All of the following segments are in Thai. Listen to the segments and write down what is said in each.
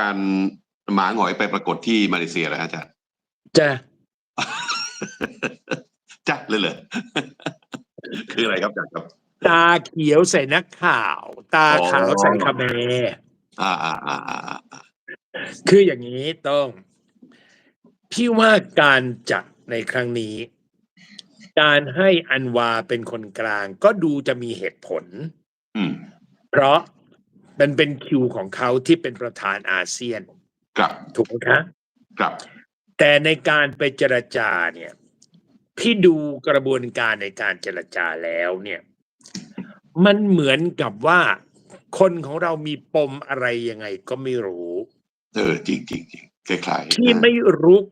การหมาหงอยไปปรากฏที่มาเลเซียแล้วอาจารย์จะจ้ะเลยเหรอคืออะไรครับอาจารย์ครับ ตาเขียวใส่นักข่าว ตาขาวใส่คาเมอ่าอ่าอ่าอ่าอ่าคืออย่างนี้ต้อง พี่ว่าการจัดในครั้งนี้ การให้อันวาเป็นคนกลาง ก็ดูจะมีเหตุผลอืมเพราะ มันเป็นคิวของเขาที่เป็นประธานอาเซียนครับถูกไหมคะครับแต่ในการไปเจรจาเนี่ยพี่ดูกระบวนการในการเจรจาแล้วเนี่ย มันเหมือนกับว่าคนของเรามีปมอะไรยังไงก็ไม่รู้ เออจริงจริงจริงคล้ายๆที่ไม่รุก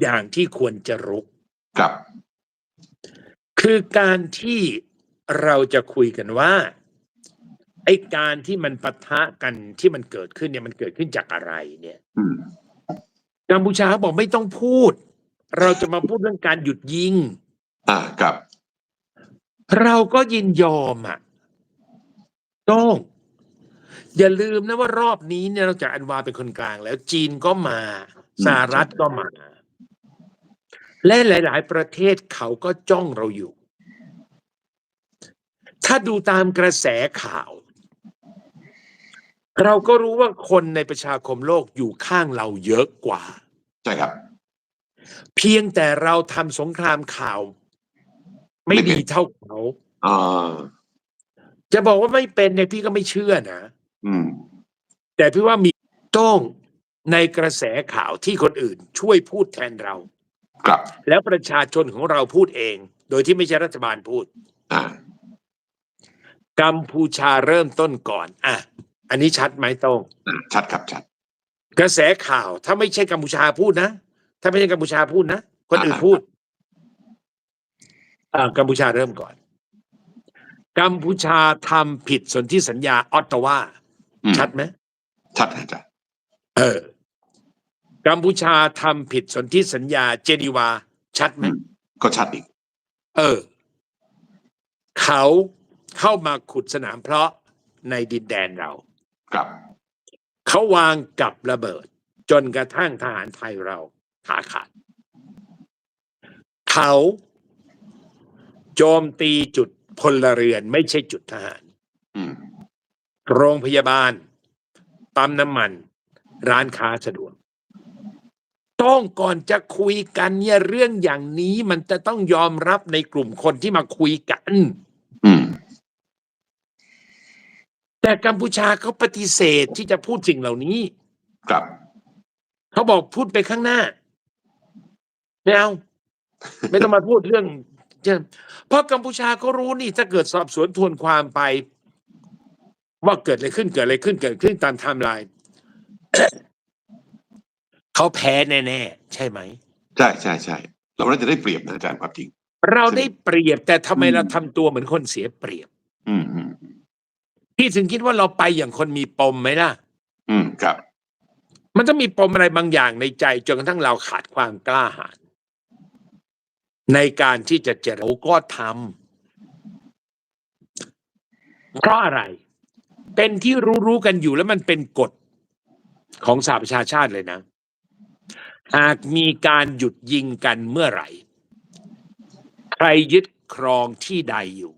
อย่างที่ควรจะรุกครับ คือการที่เราจะคุยกันว่าไอ้การที่มันปะทะกันที่มันเกิดขึ้นเนี่ยมันเกิดขึ้นจากอะไรเนี่ยอืมกัมพูชาบอกไม่ต้องพูด เราจะมาพูดเรื่องการหยุดยิง อ่าครับ เราก็ยินยอมอะต้องอย่าลืมนะว่ารอบนี้เนี่ยนอกจากอันวาเป็นคนกลาง แล้วจีนก็มาสหรัฐก็มา และหลาย ๆ ประเทศเขาก็จ้องเราอยู่ ถ้าดูตามกระแสข่าว เราก็รู้ว่าคนในประชาคมโลกอยู่ข้างเราเยอะกว่า ใช่ครับ เพียงแต่เราทำสงครามข่าว ไม่ไม่เป็นดีเท่าเขาอ่าจะบอกว่าไม่เป็นเนี่ยพี่ก็ไม่เชื่อนะอืม แต่พี่ว่ามีต้องในกระแสข่าวที่คนอื่นช่วยพูดแทนเรา ครับ แล้วประชาชนของเราพูดเอง โดยที่ไม่ใช่รัฐบาลพูด อ่ากัมพูชาเริ่มต้นก่อน อะ อันนี้ชัดไหมโต้งอ่าชัดครับชัด กระแสข่าว ถ้าไม่ใช่กัมพูชาพูดนะ ถ้าไม่ใช่กัมพูชาพูดนะ คนอื่นอ่าพูดอ่ากัมพูชาเริ่มก่อน กัมพูชาทำผิดสนธิสัญญาออตตาวาอืมชัดไหมชัดอาจารย์เออ กัมพูชาทำผิดสนธิสัญญาเจนีวา ชัดไหมอืมก็ชัดอีก เออ เขาเข้ามาขุดสนามเพาะในดินแดนเรา ครับ เขาวางกับระเบิด จนกระทั่งทหารไทยเราขาขาด เขาโจมตีจุดพลเรือนไม่ใช่จุดทหารอืมโรงพยาบาลปั๊มน้ำมัน ร้านค้าสะดวก ต้องก่อนจะคุยกันเนี่ยเรื่องอย่างนี้มันจะต้องยอมรับในกลุ่มคนที่มาคุยกัน อืม แต่กัมพูชาเขาปฏิเสธที่จะพูดสิ่งเหล่านี้ครับ เขาบอกพูดไปข้างหน้าไม่เอาไม่ต้องมาพูดเรื่องเพราะกัมพูชาก็รู้นี่ถ้าเกิดสอบสวนทวนความไป ว่าเกิดอะไรขึ้นเกิดอะไรขึ้นเกิดขึ้นตามไทม์ไลน์เขาแพ้แน่ๆใช่ไหมใช่ใช่ใช่เราน่าจะได้เปรียบนะอาจารย์ความจริง เราได้เปรียบแต่ทำไมอืมเราทำตัวเหมือนคนเสียเปรียบ อืมอืม พี่ถึงคิดว่าเราไปอย่างคนมีปมไหมล่ะ อืมครับ มันต้องมีปมอะไรบางอย่างในใจจนกระทั่งเราขาดความกล้าหาญในการที่จะเจรจาก็ทำเพราะอะไร เป็นที่รู้ๆกันอยู่แล้วมันเป็นกฎของสหประชาชาติเลยนะ หากมีการหยุดยิงกันเมื่อไหร่ ใครยึดครองที่ใดอยู่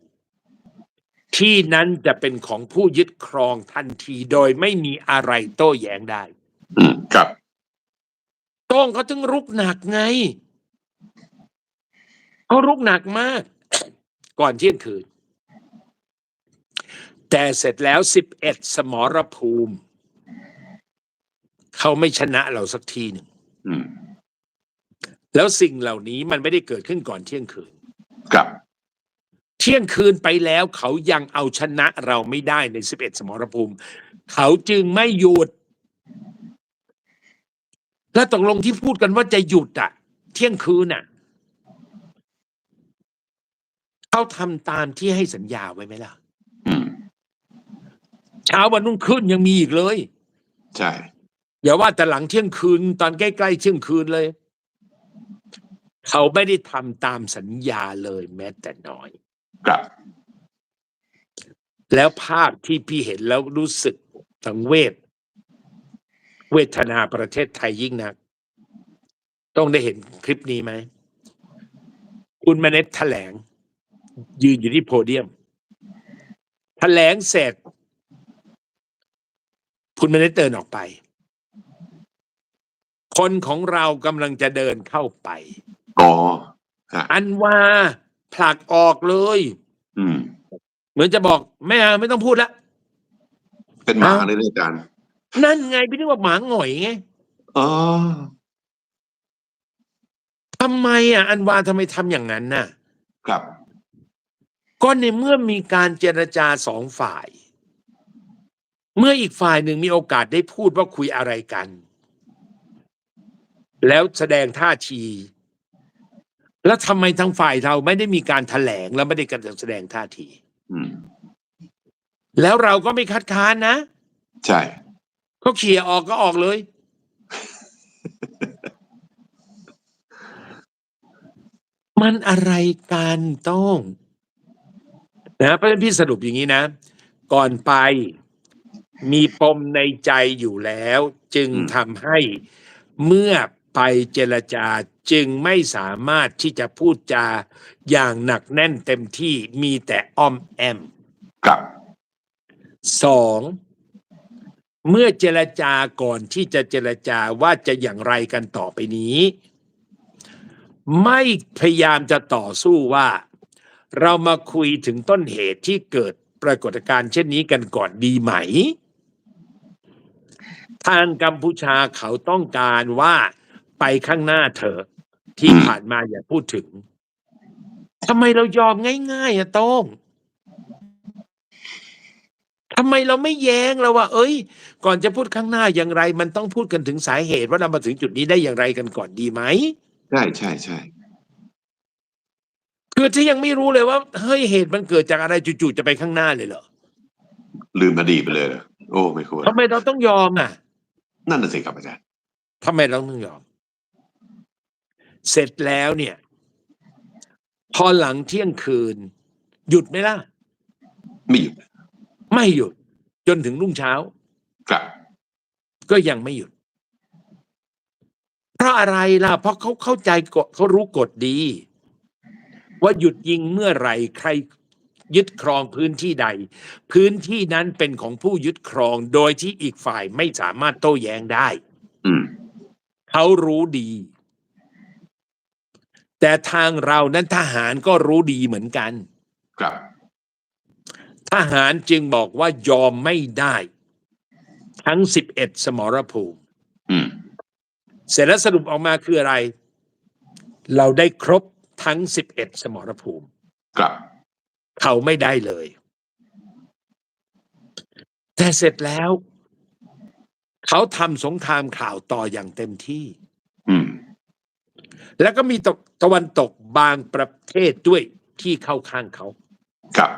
ที่นั้นจะเป็นของผู้ยึดครองทันทีโดยไม่มีอะไรโต้แย้งได้ อืมครับโต้องเขาถึงรุกหนักไงเขารุกหนักมาก ก่อนเที่ยงคืน แต่เสร็จแล้วสิบเอ็ดสมรภูมิ เขาไม่ชนะเราสักทีหนึ่งอืม แล้วสิ่งเหล่านี้มันไม่ได้เกิดขึ้นก่อนเที่ยงคืน ครับ เที่ยงคืนไปแล้วเขายังเอาชนะเราไม่ได้ในสิบเอ็ดสมรภูมิ เขาจึงไม่หยุด และตกลงที่พูดกันว่าจะหยุดอะเที่ยงคืนอะเขาทำตามที่ให้สัญญาไว้ไหมล่ะอืมเช้าวันรุ่งขึ้นยังมีอีกเลย ใช่อย่าว่าแต่หลังเที่ยงคืน ตอนใกล้ๆเที่ยงคืนเลย เขาไม่ได้ทำตามสัญญาเลยแม้แต่น้อย ครับ แล้วภาพที่พี่เห็นแล้วรู้สึกสังเวชเวทนาประเทศไทยยิ่งนัก ต้องได้เห็นคลิปนี้ไหม คุณมเน็ตแถลง ยืนอยู่ที่โพเดียม แถลงเสร็จ คุณมเน็ตเดินออกไป คนของเรากำลังจะเดินเข้าไป อ๋อฮะอันว่า ผลักออกเลย อืม เหมือนจะบอกไม่เอาไม่ต้องพูดละ เป็นหมาอ้าวเลยเนี่ยอาจารย์นั่นไงพี่นึกว่าหมาหงอยไงอ๋อทำไมอะอันวาทำไมทำอย่างนั้นน่ะ ครับ ก็ในเมื่อมีการเจรจาสองฝ่าย เมื่ออีกฝ่ายหนึ่งมีโอกาสได้พูดว่าคุยอะไรกัน แล้วแสดงท่าที แล้วทำไมทางฝ่ายเราไม่ได้มีการแถลงแล้วไม่ได้การแสดงท่าที อืม แล้วเราก็ไม่คัดค้านนะใช่ เขาเขี่ยออกก็ออกเลย มันอะไรกันต้องนะเพราะฉะนั้นพี่สรุปอย่างนี้นะ ก่อนไปมีปมในใจอยู่แล้ว จึงทำให้เมื่อไปเจรจา จึงไม่สามารถที่จะพูดจาอย่างหนักแน่นเต็มที่มีแต่อ้อมแอมครับสองเมื่อเจรจาก่อนที่จะเจรจาว่าจะอย่างไรกันต่อไปนี้ ไม่พยายามจะต่อสู้ว่า เรามาคุยถึงต้นเหตุที่เกิดปรากฏการณ์เช่นนี้กันก่อนดีไหม ทางกัมพูชาเขาต้องการว่า ไปข้างหน้าเถอะที่อืมผ่านมาอย่าพูดถึงทำไมเรายอมง่ายๆอะโต้งทำไมเราไม่แย้งเราว่า เอ้ย ก่อนจะพูดข้างหน้าอย่างไร มันต้องพูดกันถึงสาเหตุว่าเรามาถึงจุดนี้ได้อย่างไรกันก่อนดีไหมใช่ใช่ใช่คือถ้ายังไม่รู้เลยว่าเฮ้ยเหตุมันเกิดจากอะไรจู่ๆจะไปข้างหน้าเลยเหรอลืมอดีตไปเลยเหรอโอ้ไม่ควรทำไมเราต้องยอมอะ นั่นน่ะสิครับอาจารย์ทำไมเราต้องยอม เสร็จแล้วเนี่ย พอหลังเที่ยงคืน หยุดไหมล่ะ ไม่หยุด ไม่หยุด จนถึงรุ่งเช้า ครับ ก็ยังไม่หยุด เพราะอะไรล่ะ เพราะเขาเข้าใจกฎเขารู้กฎดี ว่าหยุดยิงเมื่อไหร่ ใครยึดครองพื้นที่ใด พื้นที่นั้นเป็นของผู้ยึดครองโดยที่อีกฝ่ายไม่สามารถโต้แย้งได้อืมเขารู้ดี แต่ทางเรานั้นทหารก็รู้ดีเหมือนกัน ครับ ทหารจึงบอกว่ายอมไม่ได้ ทั้งสิบเอ็ดสมรภูมิอืมเสร็จแล้วสรุปออกมาคืออะไร เราได้ครบทั้งสิบเอ็ดสมรภูมิ ครับ เขาไม่ได้เลย แต่เสร็จแล้ว เขาทำสงครามข่าวต่ออย่างเต็มที่ อืม แล้วก็มีตกตะวันตกบางประเทศด้วยที่เข้าข้างเขาครับ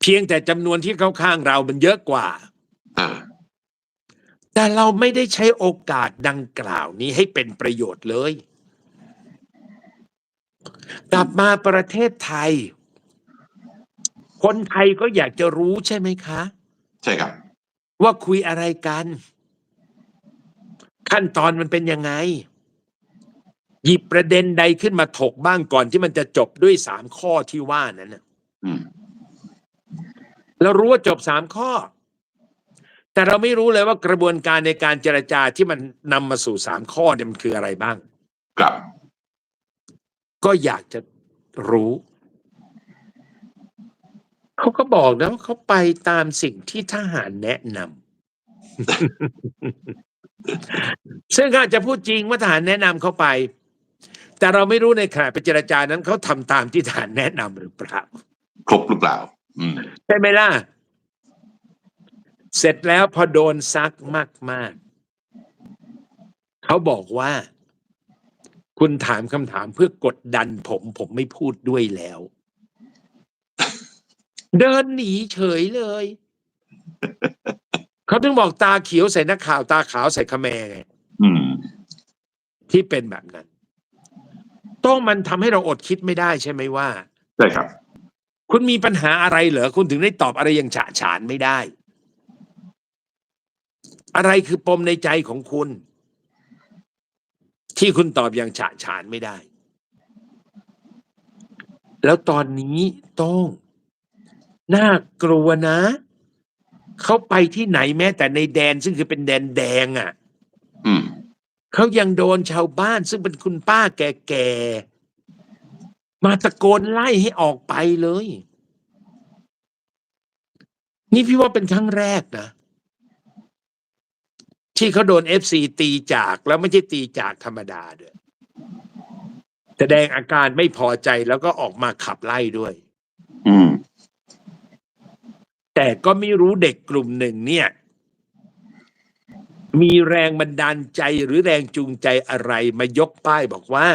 เพียงแต่จำนวนที่เข้าข้างเรามันเยอะกว่าอ่าแต่เราไม่ได้ใช้โอกาสดังกล่าวนี้ให้เป็นประโยชน์เลย กลับมาประเทศไทย คนไทยก็อยากจะรู้ใช่ไหมคะ ใช่ครับ ว่าคุยอะไรกัน ขั้นตอนมันเป็นยังไง หยิบประเด็นใดขึ้นมาถกบ้างก่อนที่มันจะจบด้วยสามข้อที่ว่านั้นน่ะอืมเรารู้ว่าจบสามข้อ แต่เราไม่รู้เลยว่ากระบวนการในการเจรจาที่มันนำมาสู่สามข้อเนี่ยมันคืออะไรบ้าง ครับ ก็อยากจะรู้เขาก็บอกนะว่าเขาไปตามสิ่งที่ทหารแนะนำซึ่งเขาอาจจะพูดจริงว่าทหารแนะนำเขาไป แต่เราไม่รู้ในขณะไปเจรจานั้นเขาทำตามที่ทหารแนะนำหรือเปล่า ครบหรือเปล่าอืมใช่ไหมล่ะ เสร็จแล้วพอโดนซักมาก ๆ เขาบอกว่า คุณถามคำถามเพื่อกดดันผม ผมไม่พูดด้วยแล้ว เดินหนีเฉยเลย เขาถึงบอกตาเขียวใส่นักข่าว ตาขาวใส่ขแมไงอืมที่เป็นแบบนั้น ต้องมันทำให้เราอดคิดไม่ได้ใช่ไหมว่าใช่ครับ คุณมีปัญหาอะไรเหรอคุณถึงได้ตอบอะไรอย่างฉะฉานไม่ได้ อะไรคือปมในใจของคุณ ที่คุณตอบอย่างฉะฉานไม่ได้ แล้วตอนนี้ต้องน่ากลัวนะ เขาไปที่ไหนแม้แต่ในแดนซึ่งคือเป็นแดนแดงอะ่ะ อืม เขายังโดนชาวบ้านซึ่งเป็นคุณป้าแก่ๆ มาตะโกนไล่ให้ออกไปเลย นี่พี่ว่าเป็นครั้งแรกนะ ที่เขาโดนเอฟซีตีจากแล้วไม่ใช่ตีจากธรรมดาด้วยแสดงอาการไม่พอใจแล้วก็ออกมาขับไล่ด้วย อืมแต่ก็ไม่รู้เด็กกลุ่มหนึ่งเนี่ย มีแรงบันดาลใจหรือแรงจูงใจอะไรมายกป้ายบอกว่า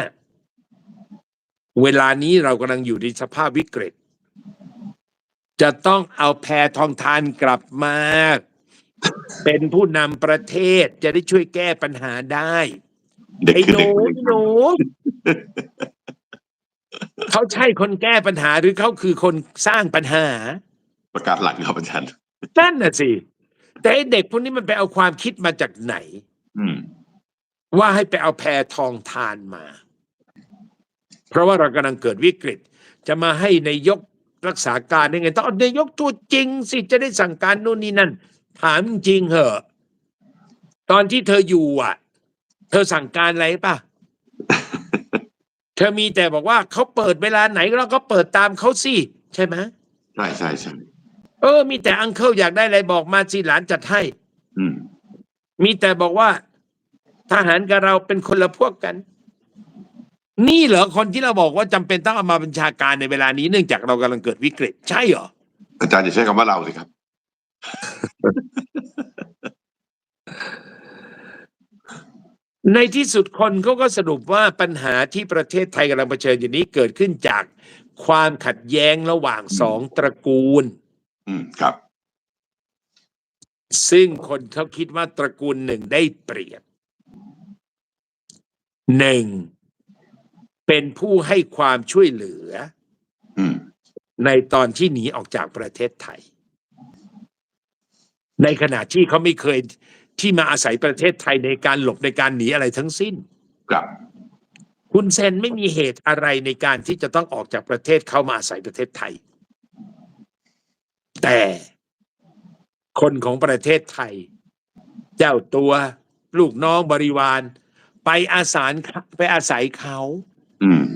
เวลานี้เรากำลังอยู่ในสภาพวิกฤต จะต้องเอาแพทองทานกลับมา เป็นผู้นำประเทศจะได้ช่วยแก้ปัญหาได้เด็กไอ้คือหนูเด็กไอ้หนูเขาใช่คนแก้ปัญหาหรือเขาคือคนสร้างปัญหา ประกาศหลังครับอาจารย์นั่นน่ะสิ แต่ไอ้เด็กพวกนี้มันไปเอาความคิดมาจากไหนอืมว่าให้ไปเอาแพทองทานมา เพราะว่าเรากำลังเกิดวิกฤต จะมาให้นายกรักษาการได้ไงต้องเอานายกตัวจริงสิจะได้สั่งการนู่นนี่นั่น ถามจริงเหอะ ตอนที่เธออยู่อะ เธอสั่งการอะไรป่ะ เธอมีแต่บอกว่าเขาเปิดเวลาไหนเราก็เปิดตามเขาสิ ใช่ไหมใช่ใช่ใช่ เออ มีแต่อังเคิลอยากได้อะไรบอกมาสิหลานจัดให้อืมมีแต่บอกว่าทหารกับเราเป็นคนละพวกกัน นี่เหรอคนที่เราบอกว่าจำเป็นต้องเอามาบัญชาการในเวลานี้เนื่องจากเรากำลังเกิดวิกฤต ใช่เหรออาจารย์อย่าใช้คำว่าเราสิครับ ในที่สุดคนเขาก็สรุปว่าปัญหาที่ประเทศไทยกำลังเผชิญอยู่นี้เกิดขึ้นจากความขัดแย้งระหว่างสองตระกูล อืมครับ ซึ่งคนเขาคิดว่าตระกูลหนึ่งได้เปรียบหนึ่งเป็นผู้ให้ความช่วยเหลืออืมในตอนที่หนีออกจากประเทศไทย ในขณะที่เขาไม่เคยที่มาอาศัยประเทศไทยในการหลบในการหนีอะไรทั้งสิ้น ครับ คุณเซนไม่มีเหตุอะไรในการที่จะต้องออกจากประเทศเข้ามาอาศัยประเทศไทย แต่คนของประเทศไทย เจ้าตัวลูกน้องบริวาร ไปอาสารไปอาศัยเขาอืม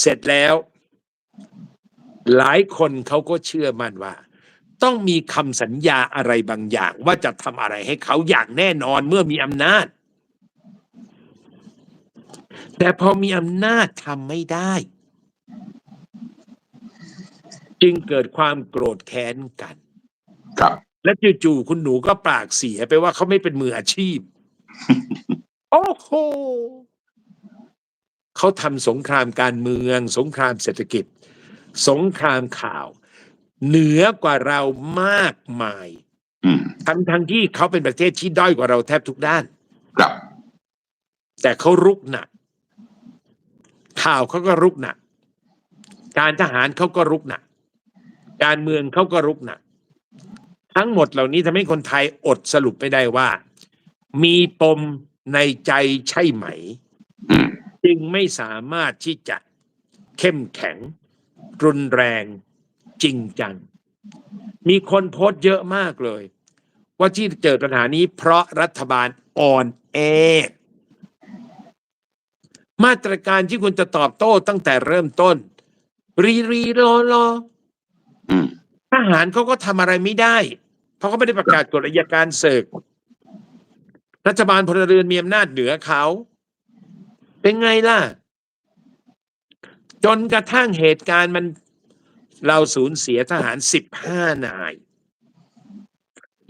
เสร็จแล้ว หลายคนเขาก็เชื่อมั่นว่า ต้องมีคำสัญญาอะไรบางอย่าง ว่าจะทำอะไรให้เขาอย่างแน่นอนเมื่อมีอำนาจ แต่พอมีอำนาจทำไม่ได้ จึงเกิดความโกรธแค้นกัน ครับ และจู่ๆคุณหนูก็ปากเสียไปว่าเขาไม่เป็นมืออาชีพ โอ้โหเขาทำสงครามการเมือง สงครามเศรษฐกิจ สงครามข่าว เหนือกว่าเรามากมายอืมทั้งทั้งที่เขาเป็นประเทศที่ด้อยกว่าเราแทบทุกด้าน ครับ แต่เขารุกหนัก ข่าวเขาก็รุกหนัก การทหารเขาก็รุกหนัก การเมืองเขาก็รุกหนักทั้งหมดเหล่านี้ทำให้คนไทยอดสรุปไม่ได้ว่า มีปมในใจใช่ไหม จึงไม่สามารถที่จะเข้มแข็ง รุนแรงจริงจัง มีคนโพสต์เยอะมากเลย ว่าที่เจอปัญหานี้เพราะรัฐบาลอ่อนแอมาตรการที่คุณจะตอบโต้ตั้งแต่เริ่มต้น รีรีรอรอ หารเขาก็ทำอะไรไม่ได้ เพราะเขาไม่ได้ประกาศกฎอัยการศึกรัฐบาลพลเรือนมีอำนาจเหนือเขา เป็นไงล่ะ จนกระทั่งเหตุการณ์มันเราสูญเสียทหารสิบห้านาย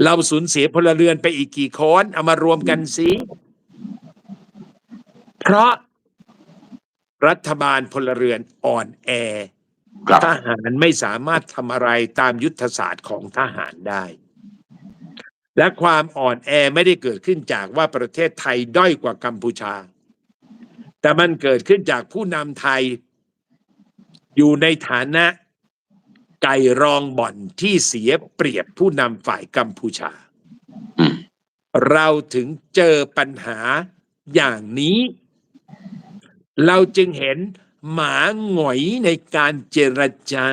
เราสูญเสียพลเรือนไปอีกกี่คนเอามารวมกันสิเพราะรัฐบาลพลเรือนอ่อนแอ ทหารไม่สามารถทำอะไรตามยุทธศาสตร์ของทหารได้ และความอ่อนแอไม่ได้เกิดขึ้นจากว่าประเทศไทยด้อยกว่ากัมพูชา แต่มันเกิดขึ้นจากผู้นำไทยอยู่ในฐานะไก่รองบ่อนที่เสียเปรียบผู้นำฝ่ายกัมพูชา เราถึงเจอปัญหาอย่างนี้ เราจึงเห็น หมาหงอยในการเจรจา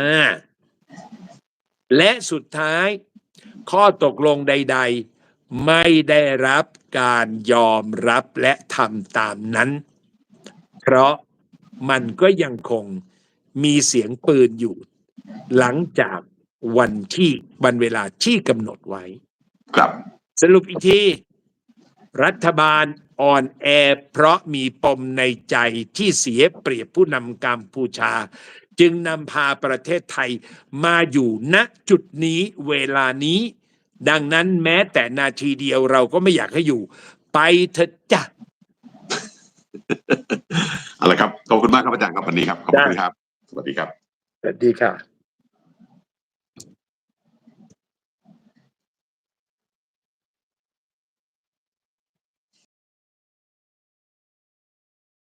และสุดท้าย ข้อตกลงใด ๆ ไม่ได้รับการยอมรับและทำตามนั้น เพราะมันก็ยังคงมีเสียงปืนอยู่ หลังจากวันที่วันเวลาที่กำหนดไว้ ครับ สรุปอีกทีรัฐบาล อ่อนแอเพราะมีปมในใจที่เสียเปรียบผู้นำกัมพูชา จึงนำพาประเทศไทยมาอยู่ณจุดนี้เวลานี้ ดังนั้นแม้แต่นาทีเดียวเราก็ไม่อยากให้อยู่ ไปเถอะจ้ะเอาละครับ ขอบคุณมากครับอาจารย์ครับวันนี้ครับ ขอบคุณครับ สวัสดีครับ สวัสดีค่ะ